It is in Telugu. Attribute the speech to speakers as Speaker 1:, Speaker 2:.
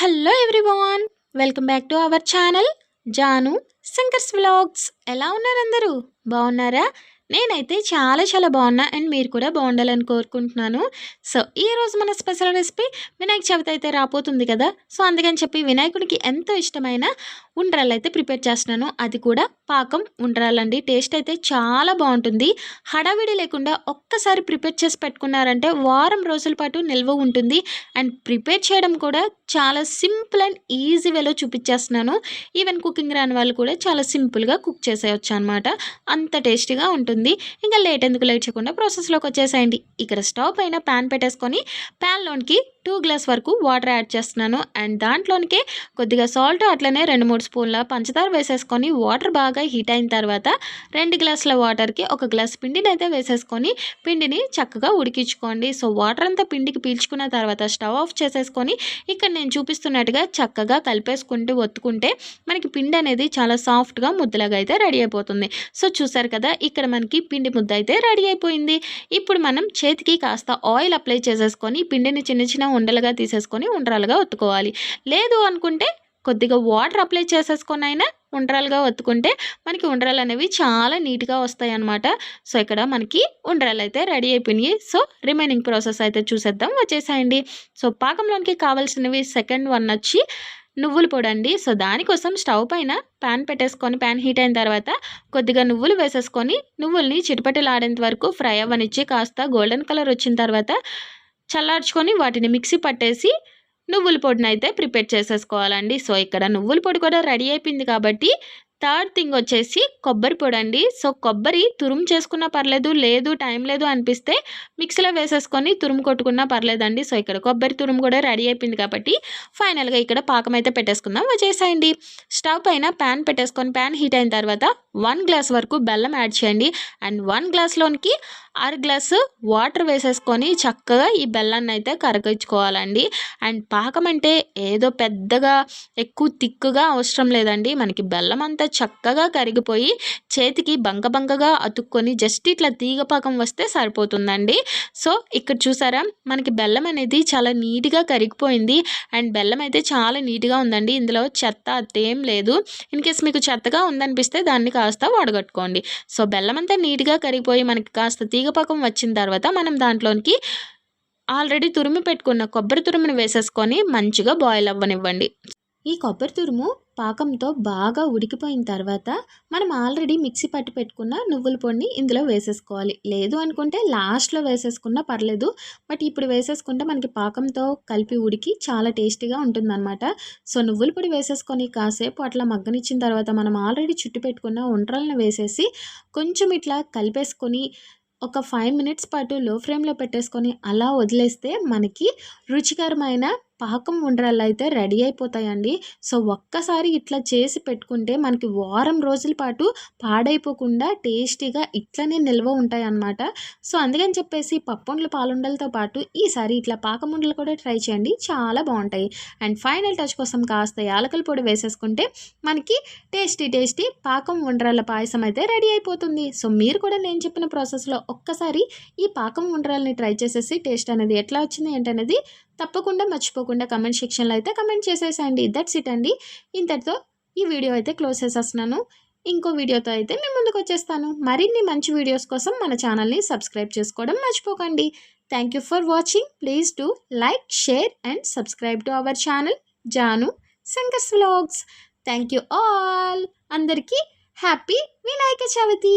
Speaker 1: Hello everyone welcome back to our channel Janu Shankar's vlogs ఎలా ఉన్నారు అందరూ? బాగున్నారా? నేనైతే చాలా చాలా బాగున్నా అండ్ మీరు కూడా బాగుండాలని కోరుకుంటున్నాను. సో ఈ రోజు మన స్పెషల్ రెసిపీ వినాయక చవితి అయితే రాబోతుంది కదా? సో అందుకని చెప్పి వినాయకుడికి ఎంతో ఇష్టమైన ఉండ్రాలు అయితే ప్రిపేర్ చేస్తున్నాను. అది కూడా పాకం ఉండ్రాలండి టేస్ట్ అయితే చాలా బాగుంటుంది హడావిడి లేకుండా ఒక్కసారి ప్రిపేర్ చేసి పెట్టుకున్నారంటే వారం రోజుల పాటు నిల్వ ఉంటుంది. అండ్ ప్రిపేర్ చేయడం కూడా చాలా సింపుల్ అండ్ ఈజీ వేలో చూపించేస్తున్నాను ఈవెన్ కుకింగ్ రాని వాళ్ళు కూడా చాలా సింపుల్గా కుక్ చేసేయచ్చు అనమాట అంత టేస్టీగా ఉంటుంది. ఇంకా లేట్ ఎందుకు లేట్ చేయకుండా ప్రాసెస్లోకి వచ్చేసేయండి. ఇక్కడ స్టవ్ పైన ప్యాన్ పెట్టేసుకొని ప్యాన్లోనికి టూ గ్లాస్ వరకు వాటర్ యాడ్ చేస్తున్నాను. అండ్ దాంట్లోనికి కొద్దిగా సాల్ట్ అట్లనే రెండు మూడు స్పూన్ల పంచదార వేసేసుకొని వాటర్ బాగా హీట్ అయిన తర్వాత రెండు గ్లాసుల వాటర్కి ఒక గ్లాస్ పిండిని అయితే వేసేసుకొని పిండిని చక్కగా ఉడికించుకోండి. సో వాటర్ అంతా పిండికి పీల్చుకున్న తర్వాత స్టవ్ ఆఫ్ చేసేసుకొని ఇక్కడ నేను చూపిస్తున్నట్టుగా చక్కగా కలిపేసుకుంటూ ఒత్తుకుంటే మనకి పిండి అనేది చాలా సాఫ్ట్గా ముద్దలాగా అయితే రెడీ అయిపోతుంది. సో చూసారు కదా ఇక్కడ మనకి పిండి ముద్ద అయితే రెడీ అయిపోయింది. ఇప్పుడు మనం చేతికి కాస్త ఆయిల్ అప్లై చేసేసుకొని పిండిని చిన్న చిన్న ఉండలుగా తీసేసుకొని ఉండ్రాలుగా ఒత్తుకోవాలి. లేదు అనుకుంటే కొద్దిగా వాటర్ అప్లై చేసేసుకొని అయినా ఉండ్రాలుగా ఒత్తుకుంటే మనకి ఉండ్రాలు అనేవి చాలా నీట్గా వస్తాయి అనమాట సో ఇక్కడ మనకి ఉండ్రాలు అయితే రెడీ అయిపోయినాయి. సో రిమైనింగ్ ప్రాసెస్ అయితే చూసేద్దాం. వచ్చేసాయండి. సో పాకంలోనికి కావాల్సినవి సెకండ్ వన్ వచ్చి నువ్వులు పొడండి సో దానికోసం స్టవ్ పైన ప్యాన్ పెట్టేసుకొని ప్యాన్ హీట్ అయిన తర్వాత కొద్దిగా నువ్వులు వేసేసుకొని నువ్వుల్ని చిటపటలాడేంత వరకు ఫ్రై అవ్వనిచ్చి కాస్త గోల్డెన్ కలర్ వచ్చిన తర్వాత చల్లార్చుకొని వాటిని మిక్సీ పట్టేసి నువ్వుల పొడిని అయితే ప్రిపేర్ చేసేసుకోవాలండి. సో ఇక్కడ నువ్వుల పొడి కూడా రెడీ అయిపోయింది కాబట్టి థర్డ్ థింగ్ వచ్చేసి కొబ్బరి పొడి అండి. సో కొబ్బరి తురుము చేసుకున్నా పర్లేదు లేదు టైం లేదు అనిపిస్తే మిక్సీలో వేసేసుకొని తురుము కొట్టుకున్నా పర్లేదండి. సో ఇక్కడ కొబ్బరి తురుము కూడా రెడీ అయిపోయింది కాబట్టి ఫైనల్గా ఇక్కడ పాకం అయితే పెట్టేసుకుందాం. వచ్చేసేయండి. స్టవ్ పైన ప్యాన్ పెట్టేసుకొని ప్యాన్ హీట్ అయిన తర్వాత వన్ గ్లాస్ వరకు బెల్లం యాడ్ చేయండి. అండ్ వన్ గ్లాస్లోనికి అర గ్లాసు వాటర్ వేసేసుకొని చక్కగా ఈ బెల్లాన్ని అయితే కరగించుకోవాలండి అండ్ పాకం అంటే ఏదో పెద్దగా ఎక్కువ తిక్కుగా అవసరం లేదండి. మనకి బెల్లం అంతా చక్కగా కరిగిపోయి చేతికి బంక బంకగా అతుక్కొని జస్ట్ ఇట్లా తీగ పాకం వస్తే సరిపోతుందండి. సో ఇక్కడ చూసారా? మనకి బెల్లం అనేది చాలా నీట్గా కరిగిపోయింది. అండ్ బెల్లం అయితే చాలా నీట్గా ఉందండి. ఇందులో చెత్త అత్తేం లేదు. ఇన్ కేస్ మీకు చెత్తగా ఉందనిపిస్తే దాన్ని కాస్త వడగట్టుకోండి. సో బెల్లం అంతా నీట్గా కరిగిపోయి మనకి కాస్త తీగపాకం వచ్చిన తర్వాత మనం దాంట్లోనికి ఆల్రెడీ తురిమి పెట్టుకున్న కొబ్బరి తురుముని వేసేసుకొని మంచిగా బాయిల్ అవ్వనివ్వండి. ఈ కొబ్బరి తురుము పాకంతో బాగా ఉడికిపోయిన తర్వాత మనం ఆల్రెడీ మిక్సీ పట్టి పెట్టుకున్న నువ్వుల పొడిని ఇందులో వేసేసుకోవాలి. లేదు అనుకుంటే లాస్ట్లో వేసేసుకున్నా పర్లేదు. బట్ ఇప్పుడు వేసేసుకుంటే మనకి పాకంతో కలిపి ఉడికి చాలా టేస్టీగా ఉంటుందన్నమాట. సో నువ్వుల పొడి వేసేసుకొని కాసేపు అట్లా మగ్గనిచ్చిన తర్వాత మనం ఆల్రెడీ చుట్టు పెట్టుకున్న ఉండ్రలను వేసేసి కొంచెం ఇట్లా కలిపేసుకొని ఒక ఫైవ్ మినిట్స్ పాటు లో ఫ్లేమ్లో పెట్టేసుకొని అలా వదిలేస్తే మనకి రుచికరమైన పాకం ఉండ్రాళ్ళు అయితే రెడీ అయిపోతాయండి. సో ఒక్కసారి ఇట్లా చేసి పెట్టుకుంటే మనకి వారం రోజుల పాటు పాడైపోకుండా టేస్టీగా ఇట్లనే నిల్వ ఉంటాయి అన్నమాట సో అందుకని చెప్పేసి పప్పుండ్ల పాలుండలతో పాటు ఈసారి ఇట్లా పాకముండలు కూడా ట్రై చేయండి. చాలా బాగుంటాయి. అండ్ ఫైనల్ టచ్ కోసం కాస్త యాలకల పొడి వేసేసుకుంటే మనకి టేస్టీ టేస్టీ పాకం ఉండ్రాళ్ళ పాయసం అయితే రెడీ అయిపోతుంది. సో మీరు కూడా నేను చెప్పిన ప్రాసెస్లో ఒక్కసారి ఈ పాకం ఉండ్రాలని ట్రై చేసేసి టేస్ట్ అనేది ఎట్లా వచ్చింది ఏంటనేది తప్పకుండా మర్చిపోకుండా కమెంట్ సెక్షన్లో అయితే కమెంట్ చేసేసండి. దట్స్ ఇట్ అండి. ఇంతటితో ఈ వీడియో అయితే క్లోజ్ చేసేస్తున్నాను. ఇంకో వీడియోతో అయితే మేము ముందుకు వచ్చేస్తాను. మరిన్ని మంచి వీడియోస్ కోసం మన ఛానల్ని సబ్స్క్రైబ్ చేసుకోవడం మర్చిపోకండి. Thank you for watching please to like share and subscribe to our channel Janu Shankar's vlogs thank you all అందరికీ హ్యాపీ వినాయక చవితి.